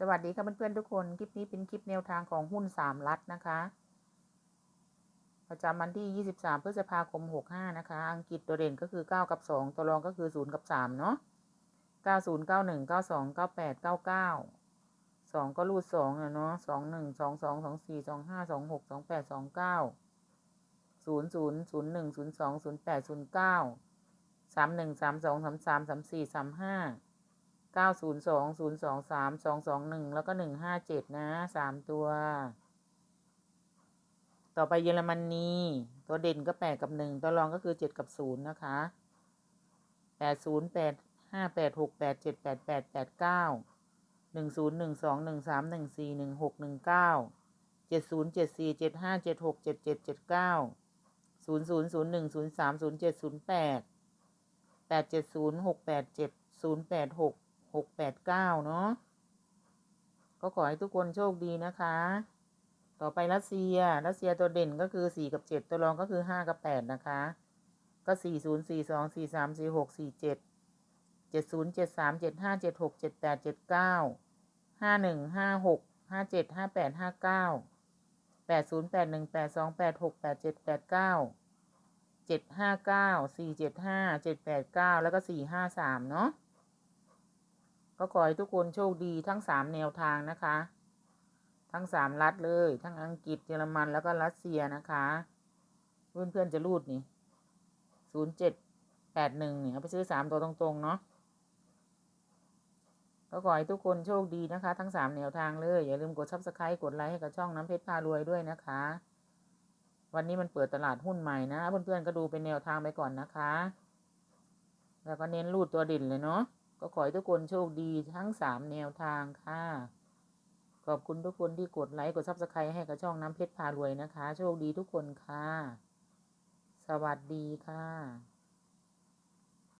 สวัสดีค่ะเพื่อนๆทุกคน คลิปนี้เป็นคลิปแนวทางของหุ้นสามรัฐนะคะ ประจำวันที่ 23 พฤษภาคม 65 นะคะ อังกฤษตัวเด่นก็คือ 9 กับ 2 ตัวรองก็คือ 0 กับ 3 เนาะ90 91 92 98 99 2 ก็รูด2นะเนาะ21 22 24 25 26 28 29 00 01 02 08 09 31 32 33 34 35 เก้าศูนย์สองศูนย์สองสามสองสองหนึ่งแล้วก็หนึ่งห้าเจ็ดนะสามตัว ต่อไปเยอรมนีตัวเด่นก็แปดกับหนึ่งตัวรองก็คือเจ็ดกับศูนย์นะคะแปดศูนย์แปดห้าแปดหกแปดเจ็ดแปดแปดแปดเก้าหนึ่งศูนย์หนึ่งสองหนึ่งสามหนึ่งสี่หนึ่งหกหนึ่งเก้าเจ็ดศูนย์เจ็ดสี่เจ็ดห้าเจ็ดหกเจ็ดเจ็ดเจ็ดเก้าศูนย์ศูนย์ศูนย์หนึ่งศูนย์สามศูนย์เจ็ดศูนย์แปดแปดเจ็ดศูนย์หกแปดเจ็ดศูนย์แปดหก หกแปดเก้าเนาะก็ขอให้ทุกคนโชคดีนะคะ ต่อไปรัสเซีย รัสเซียตัวเด่นก็คือสี่กับเจ็ดตัวรองก็คือห้ากับแปดนะคะ ก็สี่ศูนย์สี่สองสี่สามสี่หกสี่เจ็ดเจ็ดศูนย์เจ็ดสามเจ็ดห้าเจ็ดหกเจ็ดแปดเจ็ดเก้าห้าหนึ่งห้าหกห้าเจ็ดห้าแปดห้าเก้าแปดศูนย์แปดหนึ่งแปดสองแปดหกแปดเจ็ดแปดเก้าเจ็ดห้าเก้าสี่เจ็ดห้าเจ็ดแปดเก้าแล้วก็สี่ห้าสามเนาะ ก็ขอให้ทุกคนโชคดีทั้งสามแนวทางนะคะ ทั้งสามรัฐเลย ทั้งอังกฤษเยอรมันแล้วก็รัสเซียนะคะ เพื่อนเพื่อนจะรูดนี่ศูนย์เจ็ดแปดหนึ่งเนี่ยเอาไปซื้อสามตัวตรงๆเนาะก็ขอให้ทุกคนโชคดีนะคะ ทั้งสามแนวทางเลย อย่าลืมกดซับสไครต์กดไลค์ให้กับช่องน้ำเพชรพารวยด้วยนะคะ วันนี้มันเปิดตลาดหุ้นใหม่นะ เพื่อนๆก็ดูเป็นแนวทางไปก่อนนะคะ แล้วก็เน้นรูดตัวดิ่นเลยเนาะ ก็ขอให้ทุกคนโชคดีทั้งสามแนวทางค่ะ ขอบคุณทุกคนที่กดไลค์กดซับสไครต์ให้กับช่องน้ำเพชรพารวยนะคะ โชคดีทุกคนค่ะ สวัสดีค่ะ